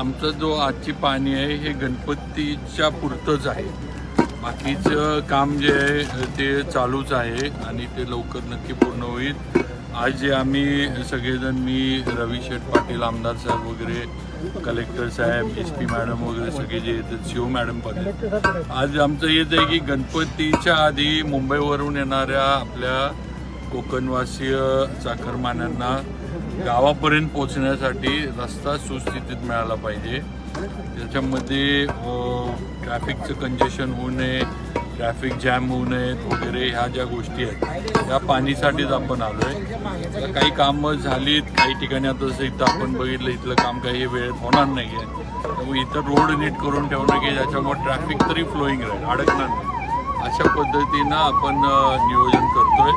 आमचं जो आजची पाणी आहे हे गणपतीच्या पुरतंच आहे. बाकीचं काम जे आहे ते चालूच आहे आणि ते लवकर नक्की पूर्ण होईल. आज जे आम्ही सगळेजण मी रवी शेठ पाटील आमदार साहेब वगैरे कलेक्टर साहेब एस पी मॅडम वगैरे सगळे जे येतात शिव मॅडम पण आज आमचं येत आहे की गणपतीच्या आधी मुंबईवरून येणाऱ्या आपल्या कोकणवासीय चाकरमान्यांना गावापर्यंत पोहोचण्यासाठी रस्ता सुस्थितीत मिळाला पाहिजे. त्याच्यामध्ये ट्रॅफिकचं कंजेशन होऊ नये ट्रॅफिक जॅम होऊ नयेत वगैरे ह्या ज्या गोष्टी आहेत त्या पाणीसाठीच आपण आलो आहे काही कामं झालीत काही ठिकाणी आता जसं इथं आपण बघितलं इथलं काम काही वेळेत होणार नाही आहे त्यामुळे इथं रोड नीट करून ठेवणं की ज्याच्यामुळे ट्रॅफिक तरी फ्लोईंग राहील अडकणार नाही. अशा पद्धतीनं आपण नियोजन करतोय.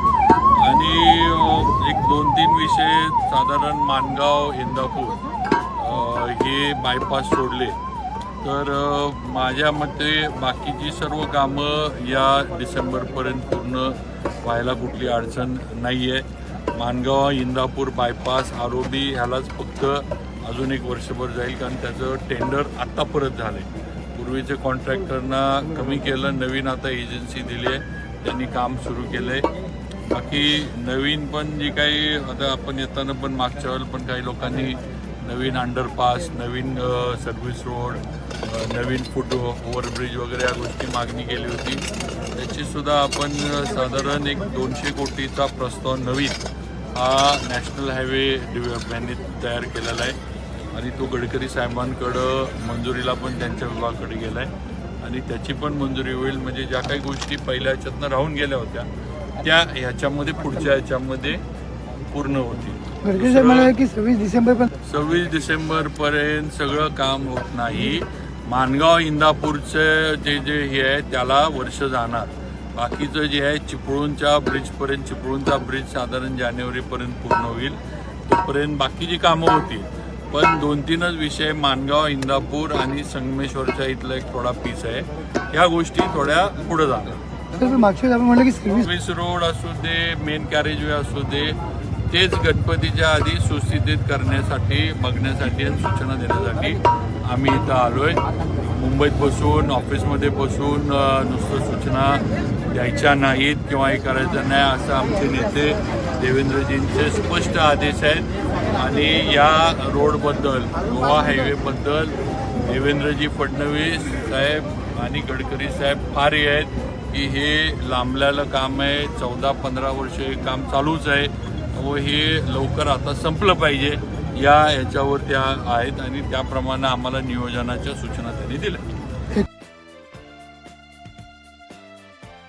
आणि एक दोन तीन विषय साधारण मानगाव इंदापूर हे बायपास सोडले. तर माझ्या मते बाकीची सर्व कामं या डिसेंबरपर्यंत पूर्ण व्हायला कुठली अडचण नाही आहे मानगाव इंदापूर बायपास आरोबी ह्यालाच फक्त अजून एक वर्षभर जाईल कारण त्याचं टेंडर आत्ता परत झालं आहे पूर्वीच्या कॉन्ट्रॅक्टरना कमी केलं नवीन आता एजन्सी दिली आहे त्यांनी काम सुरू केलं आहे बाकी नवीन पण जी काही आता आपण येताना पण मागच्या वेळेला पण काही लोकांनी नवीन अंडरपास नवीन सर्व्हिस रोड नवीन फुट ओव्हरब्रिज वगैरे या गोष्टी मागणी केली होती. त्याचीसुद्धा आपण साधारण एक दोनशे कोटीचा प्रस्ताव नवीन हा नॅशनल हायवे यांनी तयार केलेला आहे. आणि तो गडकरी साहेबांकडं मंजुरीला पण त्यांच्या विभागाकडे गेला आहे आणि त्याची पण मंजुरी होईल म्हणजे ज्या काही गोष्टी पहिल्या ह्याच्यातनं राहून गेल्या होत्या त्या ह्याच्यामध्ये पुढच्या ह्याच्यामध्ये पूर्ण होतील. सव्वीस डिसेंबर सव्वीस डिसेंबरपर्यंत सगळं काम होत नाही. मानगाव इंदापूरचं जे जे हे आहे त्याला वर्ष जाणार. बाकीचं जे आहे चिपळूणच्या ब्रिजपर्यंत चिपळूणचा ब्रिज साधारण जानेवारीपर्यंत पूर्ण होईल. तोपर्यंत बाकीची कामं होतील पण दोन तीनच विषय मानगाव इंदापूर आणि संगमेश्वरच्या इथला एक थोडा पीस आहे. ह्या गोष्टी थोड्या पुढे तर मागच्या वेळेस आपण म्हटलं की सव्वीस सर्व्हिस रोड असू दे मेन कॅरेजवे असू दे तेच गणपतीच्या आधी सुस्थितीत करण्यासाठी बघण्यासाठी आणि सूचना देण्यासाठी आम्ही इथं आलोय. मुंबईत बसून ऑफिसमध्ये बसून नुसतं सूचना द्यायच्या नाहीत किंवा हे करायचं नाही असं आमचे नेते देवेंद्रजींचे स्पष्ट आदेश आहेत. आणि या रोडबद्दल गोवा हायवेबद्दल देवेंद्रजी फडणवीस साहेब आणि गडकरी साहेब फार आहेत की हे लांबल्यालं काम आहे चौदा पंधरा वर्ष हे काम चालूच आहे. व हे लवकर आता संपलं पाहिजे. या ह्याच्यावर त्या आहेत आणि त्याप्रमाणे आम्हाला नियोजनाच्या सूचना त्यांनी दिल्या.